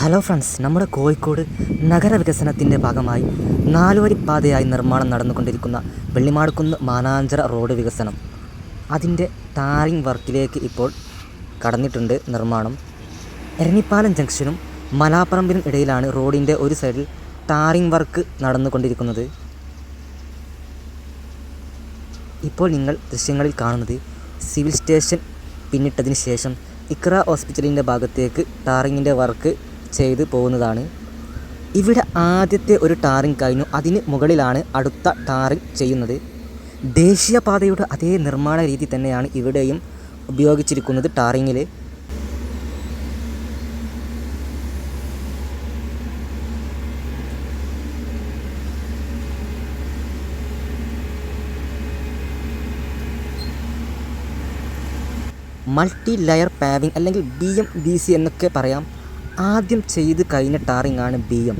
Hello friends നമ്മുടെ കോഴിക്കോട് നഗരവികസനത്തിന്റെ ഭാഗമായി നാലുവരിപ്പാതയായി നിർമ്മാണം നടന്നുകൊണ്ടിരിക്കുന്ന വെള്ളിമാടുക്കുന്ന് മാനാഞ്ചിറ റോഡ് വികസനം. അതിന്റെ ടാറിംഗ് വർക്കിലേക്ക് ഇപ്പോൾ കടന്നിട്ടുണ്ട് നിർമ്മാണം. എരഞ്ഞിപ്പാലം ജംഗ്ഷനും മലാപ്പറമ്പിനും ഇടയിലാണ് റോഡിന്റെ ഒരു സൈഡിൽ ടാറിംഗ് വർക്ക് നടന്നുകൊണ്ടിരിക്കുന്നത്. ഇപ്പോൾ നിങ്ങൾ ദൃശ്യങ്ങളിൽ കാണുന്നത് സിവിൽ സ്റ്റേഷൻ പിന്നിട്ടതിന് ശേഷം ഇക്ര ഹോസ്പിറ്റലിന്റെ ഭാഗത്തേക്ക് ടാറിങ്ങിന്റെ വർക്ക് ചെയ്ത് പോകുന്നതാണ്. ഇവിടെ ആദ്യത്തെ ഒരു ടാറിങ് കഴിഞ്ഞു. അതിന് മുകളിലാണ് അടുത്ത ടാറിങ് ചെയ്യുന്നത്. ദേശീയപാതയുടെ അതേ നിർമ്മാണ രീതി തന്നെയാണ് ഇവിടെയും ഉപയോഗിച്ചിരിക്കുന്നത് ടാറിങ്ങിൽ മൾട്ടി ലെയർ പാവിംഗ് അല്ലെങ്കിൽ ബി എം ബി സി എന്നൊക്കെ പറയാം. ആദ്യം ചെയ്ത് കഴിഞ്ഞ ടാറിംഗ് ആണ് ബി എം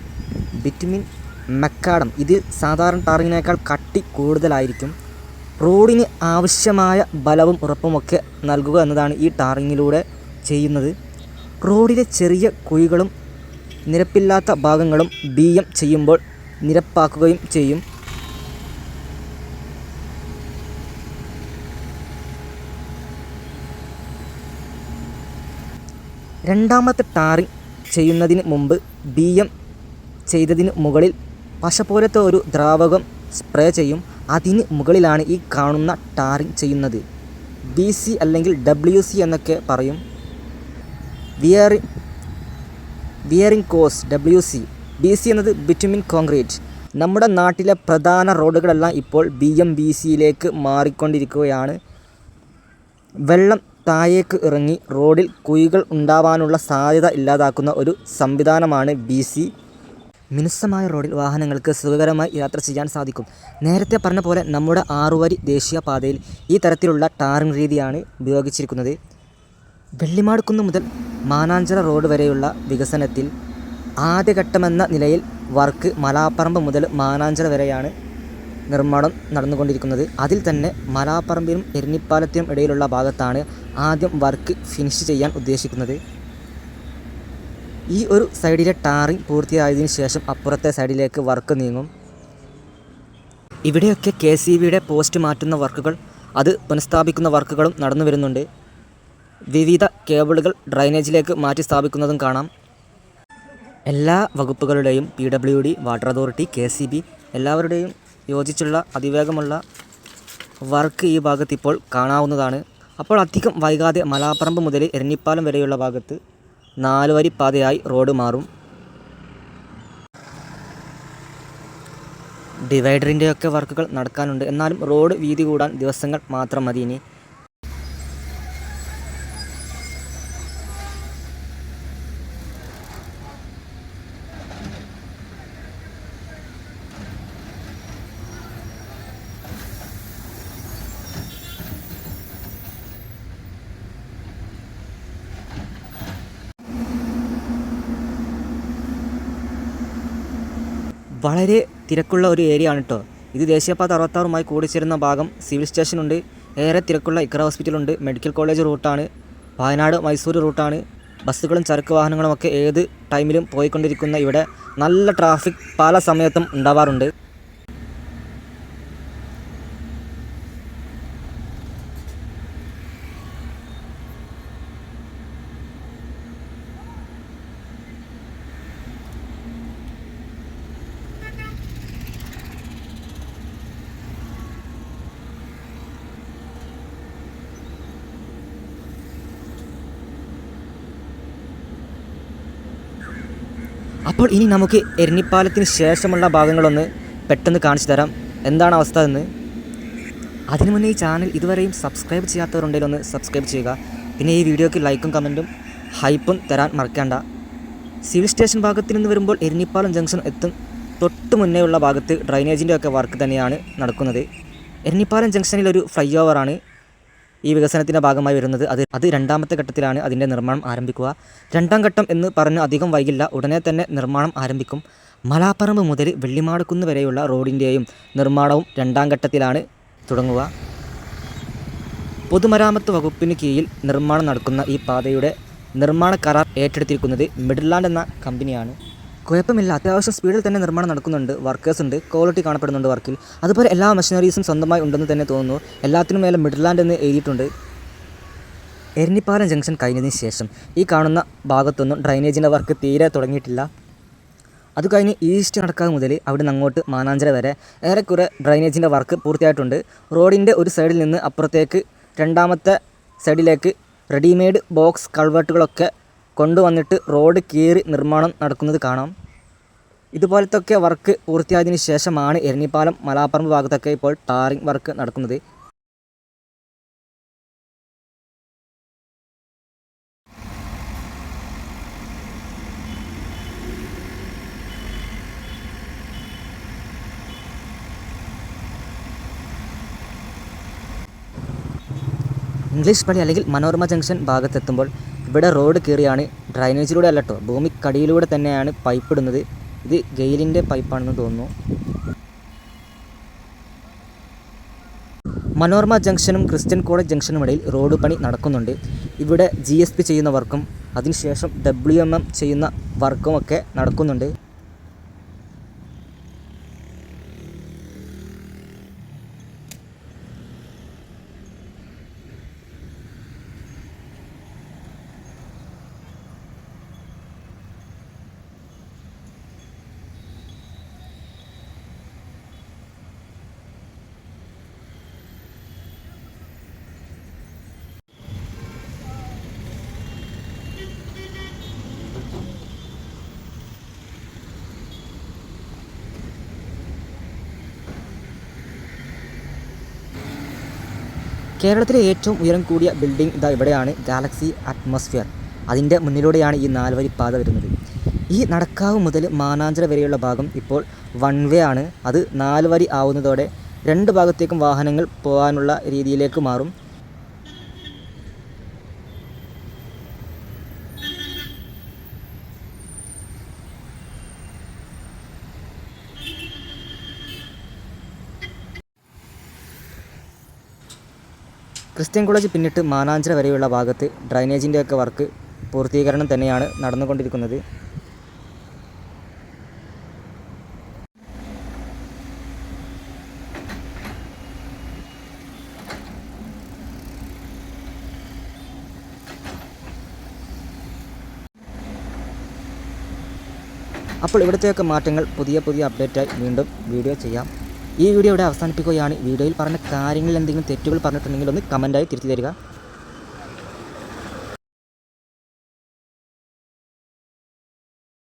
ബിറ്റ്മിൻ മെക്കാഡം ഇത് സാധാരണ ടാറിങ്ങിനേക്കാൾ കട്ടി കൂടുതലായിരിക്കും. റോഡിന് ആവശ്യമായ ബലവും ഉറപ്പുമൊക്കെ നൽകുക എന്നതാണ് ഈ ടാറിങ്ങിലൂടെ ചെയ്യുന്നത്. റോഡിലെ ചെറിയ കുഴികളും നിരപ്പില്ലാത്ത ഭാഗങ്ങളും ബി എം ചെയ്യുമ്പോൾ നിരപ്പാക്കുകയും ചെയ്യും. രണ്ടാമത്തെ ടാറിങ് ചെയ്യുന്നതിന് മുമ്പ് ബി എം ചെയ്തതിന് മുകളിൽ പശ പോലത്തെ ഒരു ദ്രാവകം സ്പ്രേ ചെയ്യും. അതിന് മുകളിലാണ് ഈ കാണുന്ന ടാറിങ് ചെയ്യുന്നത്. ബി സി അല്ലെങ്കിൽ ഡബ്ല്യു സി എന്നൊക്കെ പറയും. Wearing wearing course W C. B C എന്നത് ബിറ്റുമിൻ കോൺക്രീറ്റ്. നമ്മുടെ നാട്ടിലെ പ്രധാന റോഡുകളെല്ലാം ഇപ്പോൾ ബി എം ബി സിയിലേക്ക് മാറിക്കൊണ്ടിരിക്കുകയാണ്. വെള്ളം താഴേക്ക് ഇറങ്ങി റോഡിൽ കുഴികൾ ഉണ്ടാവാനുള്ള സാധ്യത ഇല്ലാതാക്കുന്ന ഒരു സംവിധാനമാണ് ബി സി. മിനുസമായ റോഡിൽ വാഹനങ്ങൾക്ക് സുഖകരമായി യാത്ര ചെയ്യാൻ സാധിക്കും. നേരത്തെ പറഞ്ഞ പോലെ നമ്മുടെ ആറുവരി ദേശീയ പാതയിൽ ഈ തരത്തിലുള്ള ടാറിംഗ് രീതിയാണ് ഉപയോഗിച്ചിരിക്കുന്നത്. വെള്ളിമാടുക്കുന്ന് മുതൽ മാനാഞ്ചിറ റോഡ് വരെയുള്ള വികസനത്തിൽ ആദ്യഘട്ടമെന്ന നിലയിൽ വർക്ക് മലാപ്പറമ്പ് മുതൽ മാനാഞ്ചിറ വരെയാണ് നിർമ്മാണം നടന്നുകൊണ്ടിരിക്കുന്നത്. അതിൽ തന്നെ മലാപ്പറമ്പിനും എരഞ്ഞിപ്പാലത്തിനും ഇടയിലുള്ള ഭാഗത്താണ് ആദ്യം വർക്ക് ഫിനിഷ് ചെയ്യാൻ ഉദ്ദേശിക്കുന്നത്. ഈ ഒരു സൈഡിലെ ടാറിങ് പൂർത്തിയായതിനു ശേഷം അപ്പുറത്തെ സൈഡിലേക്ക് വർക്ക് നീങ്ങും. ഇവിടെയൊക്കെ കെ സി ബിയുടെ പോസ്റ്റ് മാറ്റുന്ന വർക്കുകൾ അത് പുനഃസ്ഥാപിക്കുന്ന വർക്കുകളും നടന്നു വരുന്നുണ്ട്. വിവിധ കേബിളുകൾ ഡ്രൈനേജിലേക്ക് മാറ്റി സ്ഥാപിക്കുന്നതും കാണാം. എല്ലാ വകുപ്പുകളുടെയും P W D water authority K C B എല്ലാവരുടെയും യോജിച്ചുള്ള അതിവേഗമുള്ള വർക്ക് ഈ ഭാഗത്ത് ഇപ്പോൾ കാണാവുന്നതാണ്. അപ്പോൾ അധികം വൈകാതെ മലാപ്പറമ്പ് മുതൽ എരഞ്ഞിപ്പാലം വരെയുള്ള ഭാഗത്ത് നാല് വരി പാതയായി റോഡ് മാറും. ഡിവൈഡറിന്റെയൊക്കെ വർക്കുകൾ നടക്കാനുണ്ട്. എന്നാലും റോഡ് വീതി കൂടാൻ ദിവസങ്ങൾ മാത്രം മതി ഇനി. വളരെ തിരക്കുള്ള ഒരു ഏരിയ ആണ് കേട്ടോ ഇത് ദേശീയപാത അറുപത്താറുമായി കൂടിച്ചേരുന്ന ഭാഗം സിവിൽ സ്റ്റേഷനുണ്ട്. ഏറെ തിരക്കുള്ള ഇക്ര ഹോസ്പിറ്റലുണ്ട് മെഡിക്കൽ കോളേജ് റൂട്ടാണ് വയനാട് മൈസൂർ റൂട്ടാണ് ബസ്സുകളും ചരക്ക് വാഹനങ്ങളും ഒക്കെ ഏത് ടൈമിലും പോയിക്കൊണ്ടിരിക്കുന്ന ഇവിടെ നല്ല ട്രാഫിക് പല സമയത്തും ഉണ്ടാവാറുണ്ട്. അപ്പോൾ ഇനി നമുക്ക് എരഞ്ഞിപ്പാലത്തിന് ശേഷമുള്ള ഭാഗങ്ങളൊന്ന് പെട്ടെന്ന് കാണിച്ചു തരാം. എന്താണ് അവസ്ഥ എന്ന്? അതിനു മുന്നേ ഈ ചാനൽ ഇതുവരെയും സബ്സ്ക്രൈബ് ചെയ്യാത്തവരുണ്ടെങ്കിൽ ഒന്ന് സബ്സ്ക്രൈബ് ചെയ്യുക. പിന്നെ ഈ വീഡിയോയ്ക്ക് ലൈക്കും കമന്റും ഹൈപ്പും തരാൻ മറക്കേണ്ട. സിവിൽ സ്റ്റേഷൻ ഭാഗത്തിൽ നിന്ന് വരുമ്പോൾ എരഞ്ഞിപ്പാലം ജംഗ്ഷൻ എത്തും തൊട്ട് മുന്നേയുള്ള ഭാഗത്ത് ഡ്രൈനേജിന്റെ ഒക്കെ വർക്ക് തന്നെയാണ് നടക്കുന്നത്. എരഞ്ഞിപ്പാലം ജംഗ്ഷനിൽ ഒരു ഫ്ലൈ ഓവറാണ്. ഈ വികസനത്തിന്റെ ഭാഗമായി വരുന്നത് അത് അത് രണ്ടാമത്തെ ഘട്ടത്തിലാണ് അതിന്റെ നിർമ്മാണം ആരംഭിക്കുക. രണ്ടാം ഘട്ടം എന്ന് പറഞ്ഞ് അധികം വൈകില്ല. ഉടനെ തന്നെ നിർമ്മാണം ആരംഭിക്കും. മലാപ്പറമ്പ് മുതൽ വെള്ളിമാടക്കുന്ന് വരെയുള്ള റോഡിന്റെയും നിർമ്മാണവും രണ്ടാം ഘട്ടത്തിലാണ് തുടങ്ങുക. പൊതുമരാമത്ത് വകുപ്പിന് കീഴിൽ നിർമ്മാണം നടക്കുന്ന ഈ പാതയുടെ നിർമ്മാണ കരാർ ഏറ്റെടുത്തിരിക്കുന്നത് മിഡ്ലാൻഡ് എന്ന കമ്പനിയാണ്. കുഴപ്പമില്ല അത്യാവശ്യം സ്പീഡിൽ തന്നെ നിർമ്മാണം നടക്കുന്നുണ്ട് വർക്കേഴ്സ് ഉണ്ട് ക്വാളിറ്റി കാണപ്പെടുന്നുണ്ട് വർക്കിൽ അതുപോലെ എല്ലാ മെഷീനറീസും സ്വന്തമായി ഉണ്ടെന്ന് തന്നെ തോന്നുന്നു. എല്ലാത്തിനും മേലെ മിഡ്ലാൻഡ് എന്ന് എഴുതിയിട്ടുണ്ട്. എരഞ്ഞിപ്പാലം ജംഗ്ഷൻ കഴിഞ്ഞതിന് ശേഷം ഈ കാണുന്ന ഭാഗത്തൊന്നും ഡ്രൈനേജിന്റെ വർക്ക് തീരെ തുടങ്ങിയിട്ടില്ല. അത് കഴിഞ്ഞ് ഈസ്റ്റ് നടക്കാവ് മുതൽ അവിടെ നിന്ന് അങ്ങോട്ട് മാനാഞ്ചിറ വരെ ഏറെക്കുറെ ഡ്രൈനേജിന്റെ വർക്ക് പൂർത്തിയായിട്ടുണ്ട്. റോഡിന്റെ ഒരു സൈഡിൽ നിന്ന് അപ്പുറത്തേക്ക് രണ്ടാമത്തെ സൈഡിലേക്ക് റെഡിമെയ്ഡ് ബോക്സ് കൾവർട്ടുകളൊക്കെ കൊണ്ടുവന്നിട്ട് റോഡ് കീറി നിർമ്മാണം നടക്കുന്നത് കാണാം. ഇതുപോലത്തൊക്കെ വർക്ക് പൂർത്തിയായതിനു ശേഷമാണ് എരഞ്ഞിപ്പാലം മലാപ്പറമ്പ് ഭാഗത്തൊക്കെ ഇപ്പോൾ ടാറിംഗ് വർക്ക് നടക്കുന്നത്. ഇംഗ്ലീഷ് പള്ളി അല്ലെങ്കിൽ മനോരമ ജംഗ്ഷൻ ഭാഗത്തെത്തുമ്പോൾ ഇവിടെ റോഡ് കയറിയാണ് ഡ്രൈനേജിലൂടെ അല്ലട്ടോ ഭൂമിക്കടിയിലൂടെ തന്നെയാണ് പൈപ്പ് ഇടുന്നത്. ഇത് ഗെയിലിന്റെ പൈപ്പാണെന്ന് തോന്നുന്നു. മനോരമ ജംഗ്ഷനും ക്രിസ്ത്യൻ കോളേജ് ജംഗ്ഷനും ഇടയിൽ റോഡ് പണി നടക്കുന്നുണ്ട്. ഇവിടെ ജി എസ് പി ചെയ്യുന്ന വർക്കും അതിനുശേഷം ഡബ്ല്യു എം എം ചെയ്യുന്ന വർക്കും ഒക്കെ നടക്കുന്നുണ്ട്. കേരളത്തിലെ ഏറ്റവും ഉയരം കൂടിയ ബിൽഡിംഗ് ഇതാ ഇവിടെയാണ് ഗാലക്സി അറ്റ്മോസ്ഫിയർ അതിന്റെ മുന്നിലൂടെയാണ് ഈ നാലുവരി പാത വരുന്നത്. ഈ നടക്കാവ് മുതൽ മാനാഞ്ചിറ വരെയുള്ള ഭാഗം ഇപ്പോൾ വൺ വേ ആണ്. അത് നാലുവരി ആവുന്നതോടെ രണ്ട് ഭാഗത്തേക്കും വാഹനങ്ങൾ പോകാനുള്ള രീതിയിലേക്ക് മാറും. ക്രിസ്ത്യൻ കോളേജ് പിന്നിട്ട് മാനാഞ്ചിറ വരെയുള്ള ഭാഗത്ത് ഡ്രൈനേജിന്റെയൊക്കെ വർക്ക് പൂർത്തീകരണം തന്നെയാണ് നടന്നുകൊണ്ടിരിക്കുന്നത്. അപ്പോൾ ഇവിടുത്തെയൊക്കെ മാറ്റങ്ങൾ പുതിയ പുതിയ അപ്ഡേറ്റായി വീണ്ടും വീഡിയോ ചെയ്യാം. ഈ വീഡിയോ ഇവിടെ അവസാനിപ്പിക്കുകയാണ്. വീഡിയോയിൽ പറഞ്ഞ കാര്യങ്ങളിൽ എന്തെങ്കിലും തെറ്റുകൾ പറഞ്ഞിട്ടുണ്ടെങ്കിൽ ഒന്ന് കമന്റായി തിരുത്തി തരിക.